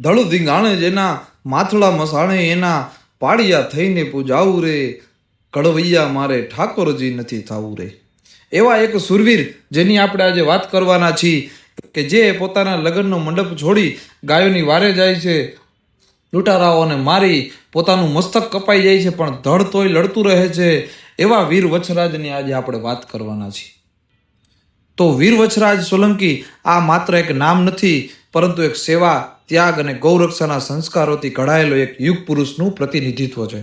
ધળ ધીંગાણે જેના માથડા મસાણે એના પાળિયા થઈને પૂજાવું રે, કડવૈયા મારે ઠાકોરજી નથી થાવું રે. એવા એક સુરવીર જેની આપણે આજે વાત કરવાના છીએ કે જે પોતાના લગ્નનો મંડપ છોડી ગાયોની વારે જાય છે, લૂંટારાઓને મારી પોતાનું મસ્તક કપાઈ જાય છે, પણ ધડ તોય લડતું રહે છે, એવા વીર વછરાજની આજે આપણે વાત કરવાના છીએ. તો વીર વછરાજ સોલંકી આ માત્ર એક નામ નથી પરંતુ એક સેવા, ત્યાગ અને ગૌરક્ષાના સંસ્કારોથી ઘડાયેલો એક યુગ પુરુષનું પ્રતિનિધિત્વ છે.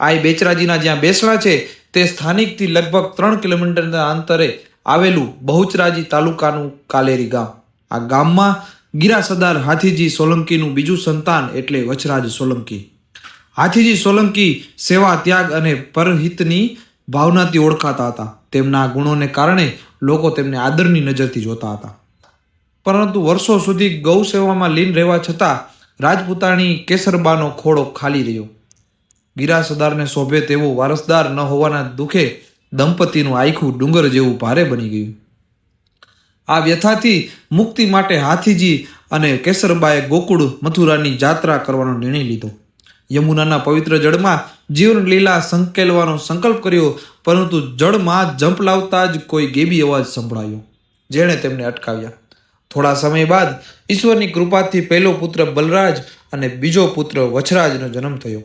આ બેચરાજીના જ્યાં બેસણા છે, તે સ્થાનિકથી લગભગ ત્રણ કિલોમીટરના અંતરે આવેલું બહુચરાજી તાલુકાનું કાલેરી ગામ. આ ગામમાં ગીરા સરદાર હાથીજી સોલંકીનું બીજું સંતાન એટલે વચરાજ સોલંકી. હાથીજી સોલંકી સેવા, ત્યાગ અને પરહિતની ભાવનાથી ઓળખાતા હતા. તેમના ગુણોને કારણે લોકો તેમને આદરની નજરથી જોતા હતા. પરંતુ વર્ષો સુધી ગૌ સેવામાં લીન રહેવા છતાં રાજપૂતાણી કેસરબાનો ખોળો ખાલી રહ્યો. ગીરા સરદારને શોભે તેવો વારસદાર ન હોવાના દુઃખે દંપતીનું આખું ડુંગર જેવું ભારે બની ગયું. આ વ્યથાથી મુક્તિ માટે હાથીજી અને કેસરબાએ ગોકુળ મથુરાની જાત્રા કરવાનો નિર્ણય લીધો. યમુનાના પવિત્ર જળમાં જીવન લીલા સંકેલવાનો સંકલ્પ કર્યો, પરંતુ જળમાં જંપ લાવતા જ કોઈ ગેબી અવાજ સંભળાયો, જેણે તેમને અટકાવ્યા. થોડા સમય બાદ ઈશ્વરની કૃપાથી પહેલો પુત્ર બલરાજ અને બીજો પુત્ર વછરાજનો જન્મ થયો.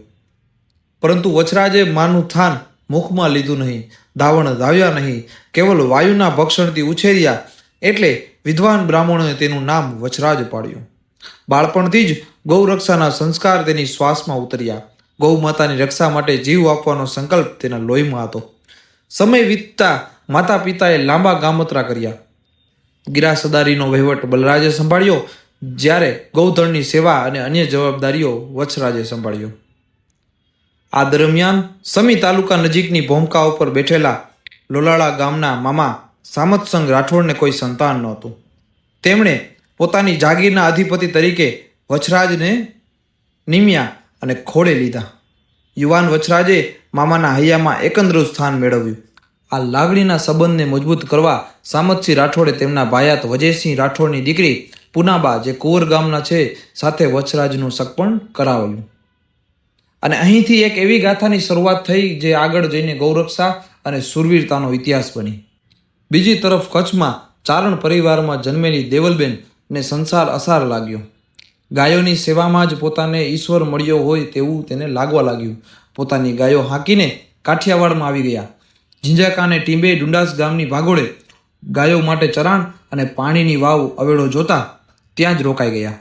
પરંતુ વછરાજે માનું થાન મુખમાં લીધું નહીં ધાવણ ધાવ્યા નહીં, કેવલ વાયુના ભક્ષણથી ઉછેર્યા એટલે વિદ્વાન બ્રાહ્મણોએ તેનું નામ વછરાજ પાડ્યું. બાળપણથી જ ગૌરક્ષાના સંસ્કાર તેની શ્વાસમાં ઉતર્યા. ગૌ માતાની રક્ષા માટે જીવ આપવાનો સંકલ્પ તેના લોહીમાં હતો. સમય વીતતા માતા પિતાએ લાંબા ગામતરા કર્યા. ગિરા સદારીનો વહીવટ બલરાજે સંભાળ્યો, જ્યારે ગૌધણની સેવા અને અન્ય જવાબદારીઓ વચ્છરાજે સંભાળ્યો. આ દરમિયાન સમી તાલુકા નજીકની ભોમકા ઉપર બેઠેલા લોલાળા ગામના મામા સામતસંગ રાઠોડને કોઈ સંતાન નહોતું. તેમણે પોતાની જાગીરના અધિપતિ તરીકે વછરાજને નિમ્યા અને ખોળે લીધા. યુવાન વછરાજે મામાના હૈયામાં એકંદરું સ્થાન મેળવ્યું. આ લાગણીના સંબંધને મજબૂત કરવા સામતસિંહ રાઠોડે તેમના ભાયાત વજયસિંહ રાઠોડની દીકરી પુનાબા, જે કુંવર ગામના છે, સાથે વછરાજનું સગપણ કરાવેલું અને અહીંથી એક એવી ગાથાની શરૂઆત થઈ જે આગળ જઈને ગૌરક્ષા અને સુરવીરતાનો ઇતિહાસ બની. બીજી તરફ કચ્છમાં ચારણ પરિવારમાં જન્મેલી દેવલબેન ને સંસાર અસાર લાગ્યો. ગાયોની સેવામાં જ પોતાને ઈશ્વર મળ્યો હોય તેવું તેને લાગવા લાગ્યું. પોતાની ગાયો હાંકીને કાઠિયાવાડમાં આવી ગયા. ઝીંઝાકાને ટીંબે ડુંડાસ ગામની ભાગોળે ગાયો માટે ચરાણ અને પાણીની વાવ અવેડો જોતા ત્યાં જ રોકાઈ ગયા.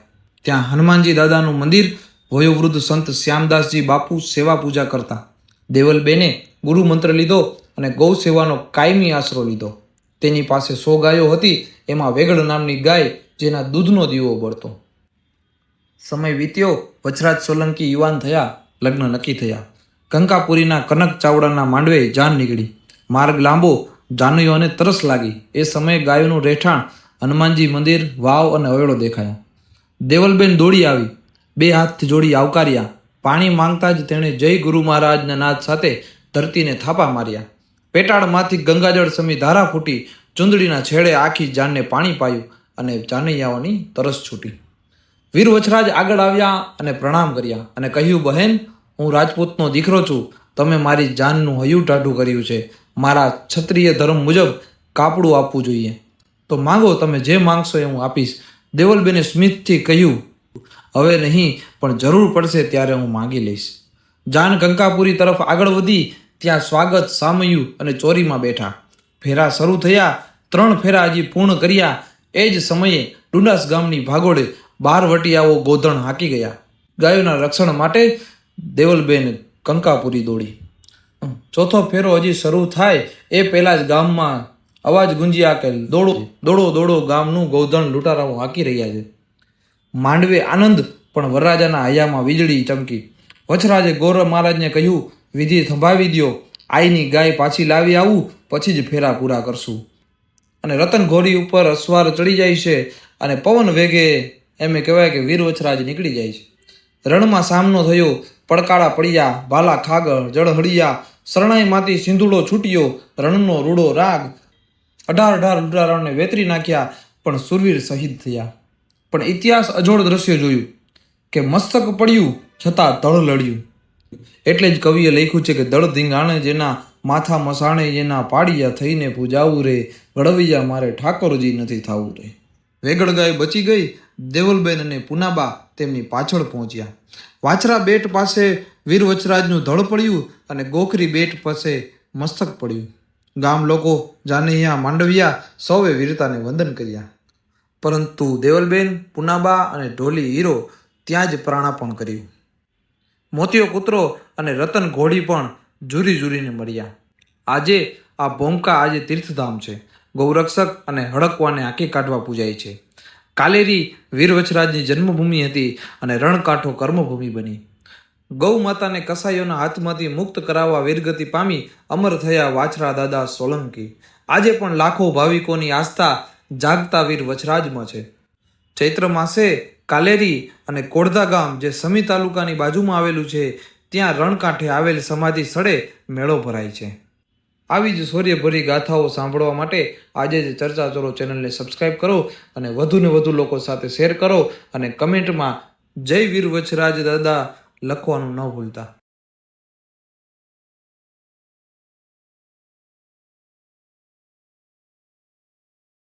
ત્યાં હનુમાનજી દાદાનું મંદિર, વયોવૃદ્ધ સંત શ્યામદાસજી બાપુ સેવા પૂજા કરતા. દેવલબેને ગુરુ મંત્ર લીધો અને ગૌ સેવાનો કાયમી આશરો લીધો. તેની પાસે સો ગાયો હતી, એમાં વેગળ નામની ગાય, જેના દૂધનો દીવો બળતો. સમય વીત્યો વછરાજ સોલંકી યુવાન થયા, લગ્ન નક્કી થયા. કંકાપુરીના કનક ચાવડાના માંડવે જાન નીકળી. માર્ગ લાંબો જાનૈયોને તરસ લાગી. એ સમયે ગાયોનું રહેઠાણ હનુમાનજી મંદિર, વાવ અને અવેડો દેખાયા. દેવલબેન દોડી આવી. બે હાથથી જોડી આવકાર્યા. પાણી માંગતા જ તેણે જય ગુરુ મહારાજના નાદ સાથે ધરતીને થાપા માર્યા. પેટાળમાંથી ગંગાજળ સમી ધારા ફૂટી ચુંદડીના છેડે આખી જાનને પાણી પાયું અને જાનૈયાઓની તરસ છૂટી. વીર વછરાજ આગળ આવ્યા અને પ્રણામ કર્યા અને કહ્યું, બહેન, હું રાજપૂતનો દીકરો છું. તમે મારી જાનનું હયું ટાઢું કર્યું છે. મારા ક્ષત્રિય ધર્મ મુજબ કાપડું આપવું જોઈએ. તો માંગો, તમે જે માંગશો એ હું આપીશ. દેવલબેને સ્મિતથી કહ્યું, હવે નહીં, પણ જરૂર પડશે ત્યારે હું માંગી લઈશ. જાન કંકાપુરી તરફ આગળ વધી, ત્યાં સ્વાગત સામયું અને ચોરીમાં બેઠા. ફેરા શરૂ થયા, ત્રણ ફેરા હજી પૂર્ણ કર્યા. એ જ સમયે ડુંડાસ ગામની ભાગોળે બાર વટિયાઓ ગોધણ હાકી ગયા. ગાયોના રક્ષણ માટે દેવલબેન કંકાપુરી દોડી. ચોથો ફેરો હજી શરૂ થાય એ પહેલા જ ગામમાં અવાજ ગુંજી આકેલ, દોડો દોડો દોડો, ગામનું ગૌધણ લૂંટારાઓ હાકી રહ્યા છે. માંડવે આનંદ, પણ વરરાજાના હૈયામાં વીજળી ચમકી. વછરાજે ગૌરવ મહારાજને કહ્યું, વિધિ સંભાવી દ્યો, આઈની ગાય પાછી લાવી આવું, પછી જ ફેરા પૂરા કરશું. અને રતન ઘોડી ઉપર અસવાર ચડી જાય છે અને પવન વેગે, એમ કહેવાય કે વીર વછરાજ નીકળી જાય છે. રણમાં સામનો થયો પડકાળા પડ્યા, ભાલા ખાગર જળ હળિયા શરણાઈમાંથી સિંધુડો છૂટ્યો, રણનો રૂડો રાગ. અઢાર અઢાર લૂંટારાઓને વેતરી નાખ્યા, પણ સુરવીર શહીદ થયા. પણ ઇતિહાસ અજોડ દ્રશ્ય જોયું કે મસ્તક પડ્યું છતાં તળ લડ્યું. એટલે જ કવિએ લખ્યું છે કે દળ ધીંગાણે જેના માથા મસાણે જેના પાડિયા થઈને પૂજાવું રે ગળવૈયા મારે ઠાકોરજી નથી થાવું રે. વેગળ ગાય બચી ગઈ, દેવલબેન અને પુનાબા તેમની પાછળ પહોંચ્યા. વાછરા બેટ પાસે વીર વચરાજનું ધળ પડ્યું અને ગોખરી બેટ પાસે મસ્તક પડ્યું. ગામ લોકો જાનૈયા માંડવિયા સૌએ વીરતાને વંદન કર્યા. પરંતુ દેવલબેન, પુનાબા અને ઢોલી હીરો ત્યાં જ પ્રાણાપણ કર્યું. મોતિયો કૂતરો અને રતન ઘોડી પણ જુરી ઝૂરીને મળ્યા. આજે આ ભોમકા આજે તીર્થધામ છે. ગૌરક્ષક અને હડકવાને આંખી કાઢવા પૂજાય છે. કાલેરી વીરવચરાજની જન્મભૂમિ હતી અને રણકાંઠો કર્મભૂમિ બની. ગૌ માતાને કસાઈઓના હાથમાંથી મુક્ત કરાવવા વીરગતિ પામી અમર થયા વાછરા દાદા સોલંકી. આજે પણ લાખો ભાવિકોની આસ્થા જાગતા વીર વચરાજમાં છે. ચૈત્ર માસે કાલેરી અને કોડધા ગામ જે સમી તાલુકાની બાજુમાં આવેલું છે, ત્યાં રણકાંઠે આવેલ સમાધિ સ્થળે મેળો ભરાય છે. આવી જ શૌર્યભરી ગાથાઓ સાંભળવા માટે આજે જ ચર્ચા ચોરો ચેનલને સબસ્ક્રાઈબ કરો અને વધુને વધુ લોકો સાથે શેર કરો અને કમેન્ટમાં જય વીર વચરાજ દાદા લખવાનું ન ભૂલતા.